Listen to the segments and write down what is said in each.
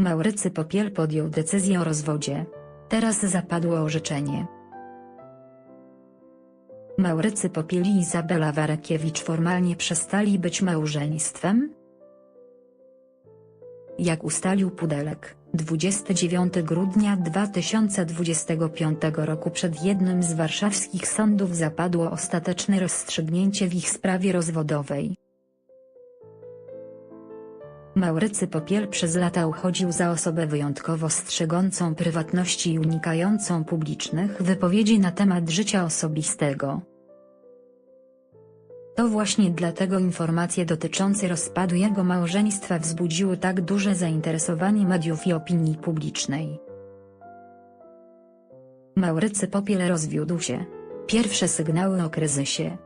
Maurycy Popiel podjął decyzję o rozwodzie. Teraz zapadło orzeczenie. Maurycy Popiel i Izabela Warekiewicz formalnie przestali być małżeństwem? Jak ustalił Pudelek, 29 grudnia 2025 roku przed jednym z warszawskich sądów zapadło ostateczne rozstrzygnięcie w ich sprawie rozwodowej. Maurycy Popiel przez lata uchodził za osobę wyjątkowo strzegącą prywatności i unikającą publicznych wypowiedzi na temat życia osobistego. To właśnie dlatego informacje dotyczące rozpadu jego małżeństwa wzbudziły tak duże zainteresowanie mediów i opinii publicznej. Maurycy Popiel rozwiódł się. Pierwsze sygnały o kryzysie.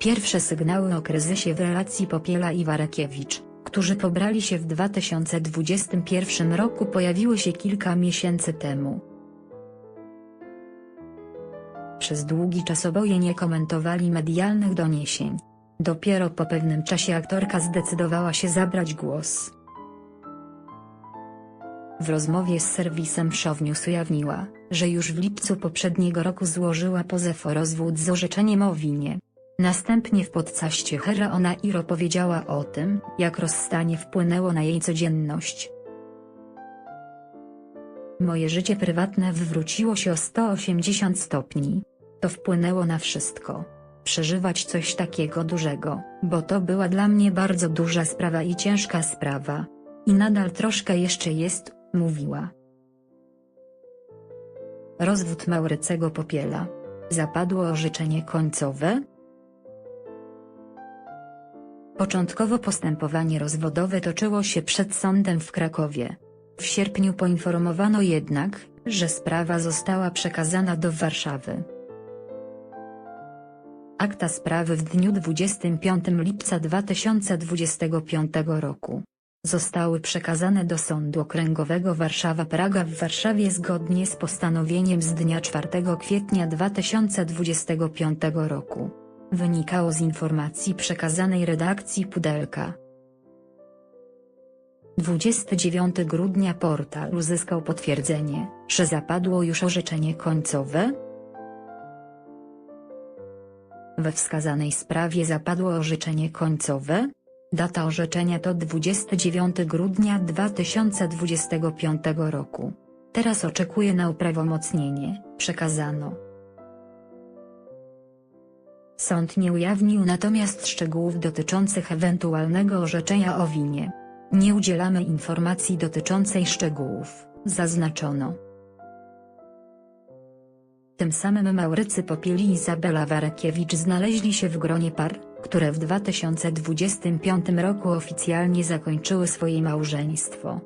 Pierwsze sygnały o kryzysie w relacji Popiela i Warekiewicz, którzy pobrali się w 2021 roku pojawiły się kilka miesięcy temu. Przez długi czas oboje nie komentowali medialnych doniesień. Dopiero po pewnym czasie aktorka zdecydowała się zabrać głos. W rozmowie z serwisem Show News ujawniła, że już w lipcu poprzedniego roku złożyła pozew o rozwód z orzeczeniem o winie. Następnie w podcaście Hera ona Iro powiedziała o tym, jak rozstanie wpłynęło na jej codzienność. Moje życie prywatne wywróciło się o 180 stopni. To wpłynęło na wszystko. Przeżywać coś takiego dużego, bo to była dla mnie bardzo duża sprawa i ciężka sprawa. I nadal troszkę jeszcze jest, mówiła. Rozwód Maurycego Popiela. Zapadło orzeczenie końcowe? Początkowo postępowanie rozwodowe toczyło się przed sądem w Krakowie. W sierpniu poinformowano jednak, że sprawa została przekazana do Warszawy. Akta sprawy w dniu 25 lipca 2025 roku zostały przekazane do Sądu Okręgowego Warszawa-Praga w Warszawie zgodnie z postanowieniem z dnia 4 kwietnia 2025 roku. Wynikało z informacji przekazanej redakcji Pudelka. 29 grudnia portal uzyskał potwierdzenie, że zapadło już orzeczenie końcowe. We wskazanej sprawie zapadło orzeczenie końcowe. Data orzeczenia to 29 grudnia 2025 roku. Teraz oczekuje na uprawomocnienie, przekazano. Sąd nie ujawnił natomiast szczegółów dotyczących ewentualnego orzeczenia o winie. Nie udzielamy informacji dotyczącej szczegółów, zaznaczono. Tym samym Maurycy Popiel i Izabela Warekiewicz znaleźli się w gronie par, które w 2025 roku oficjalnie zakończyły swoje małżeństwo.